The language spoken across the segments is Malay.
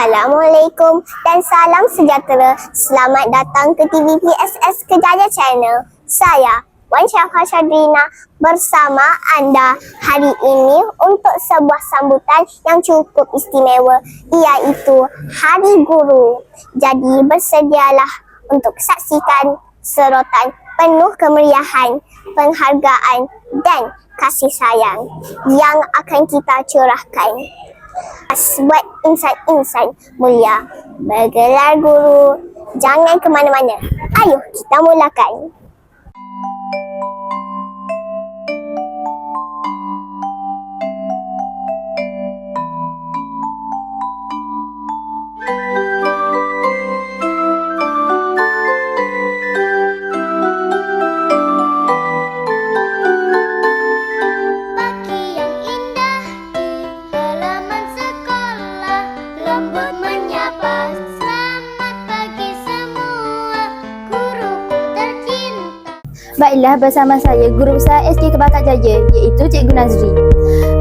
Assalamualaikum dan salam sejahtera. Selamat datang ke TV PSS Kejaya Channel. Saya Wan Syafa Syadrina bersama anda hari ini untuk sebuah sambutan yang cukup istimewa iaitu Hari Guru. Jadi bersedialah untuk saksikan serotan penuh kemeriahan, penghargaan dan kasih sayang yang akan kita curahkan buat insan-insan mulia. Bergelar guru. Jangan ke mana-mana. Ayo kita mulakan Baiklah bersama saya guru besar SK Kebakat Jaya iaitu Cikgu Nazri.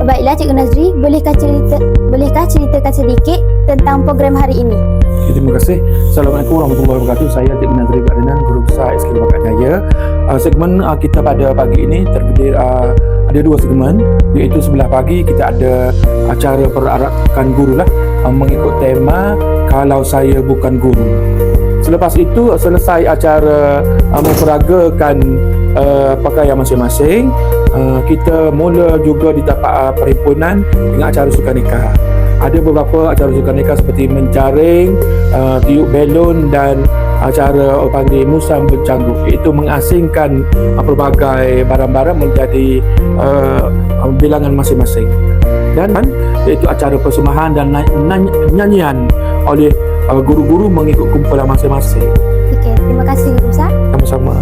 Baiklah Cikgu Nazri, bolehkah cerita bolehkah ceritakan sedikit tentang program hari ini? Okay, terima kasih. Assalamualaikum warahmatullahi wabarakatuh. Saya Cik Nazri Badinan, Guru Besar SK Bakat Jaya. Uh, segmen uh, kita pada pagi ini terdiri uh, ada dua segmen iaitu sebelah pagi kita ada acara perarakan guru lah uh, mengikut tema Kalau Saya Bukan Guru. Selepas itu selesai acara uh, memperagakan uh, pakaian masing-masing uh, kita mula juga di tapak uh, perhimpunan dengan acara sukan nikah. Ada beberapa acara sukan nikah seperti menjaring, uh, tiup belon dan acara orang panggil musang bercanggup iaitu mengasingkan uh, pelbagai barang-barang menjadi uh, uh, bilangan masing-masing. Dan iaitu acara persembahan dan nyanyian oleh uh, guru-guru mengikut kumpulan masing-masing Okey, terima kasih guru besar. sama-sama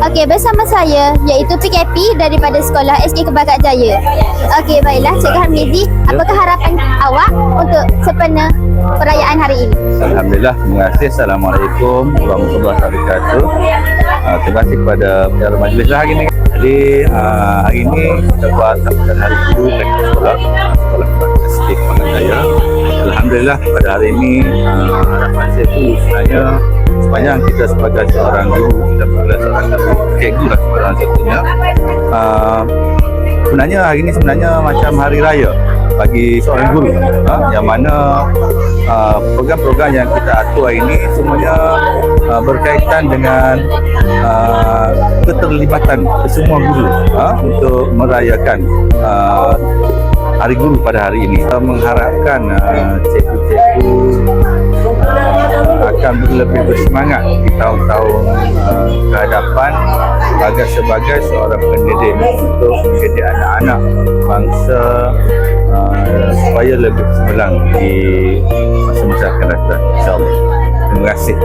Okey, bersama saya iaitu PKP daripada sekolah SK Kebakat Jaya. Okey, baiklah Cikgu Hamizi, apakah harapan awak untuk sempena perayaan hari ini? Alhamdulillah, terima kasih. Assalamualaikum warahmatullahi wabarakatuh. Uh, terima kasih kepada pihak majlis lah hari ini. Jadi uh, hari ini kita buat sambutan hari guru dekat sekolah sekolah Kestik Pangkajaya. Alhamdulillah pada hari ini uh, harapan saya tu sebenarnya sepanjang kita sebagai seorang guru dan sebagai seorang guru, cikgu lah sebenarnya satunya. Uh, sebenarnya hari ini sebenarnya macam hari raya bagi seorang guru ha, yang mana uh, program-program yang kita atur hari ini semuanya uh, berkaitan dengan uh, keterlibatan semua guru ha, untuk merayakan uh, Hari Guru pada hari ini. Kita mengharapkan uh, cikgu-cikgu uh, akan lebih bersemangat di tahun-tahun uh, hadapan agar sebagai seorang pendidik untuk mendidik anak-anak bangsa uh, supaya lebih cemerlang di masa-masa akan datang insyaAllah. Terima kasih.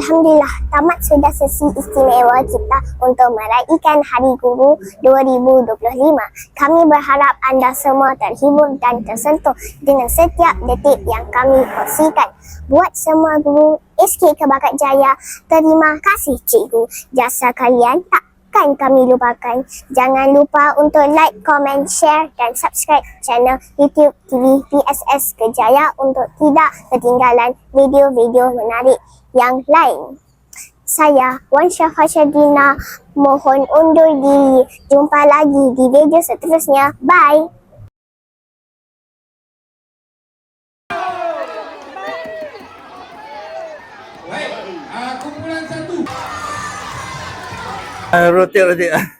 Alhamdulillah tamat sudah sesi istimewa kita untuk meraihkan Hari Guru 2025. Kami berharap anda semua terhibur dan tersentuh dengan setiap detik yang kami kongsikan. Buat semua guru SK Kebakat Jaya, terima kasih cikgu. Jasa kalian takkan kami lupakan. Jangan lupa untuk like, comment, share dan subscribe channel YouTube TV PSS Kejaya untuk tidak ketinggalan video-video menarik yang lain. Saya Wan Syafa Syadrina mohon undur diri. Jumpa lagi di video seterusnya. Bye. Rotik-rotik.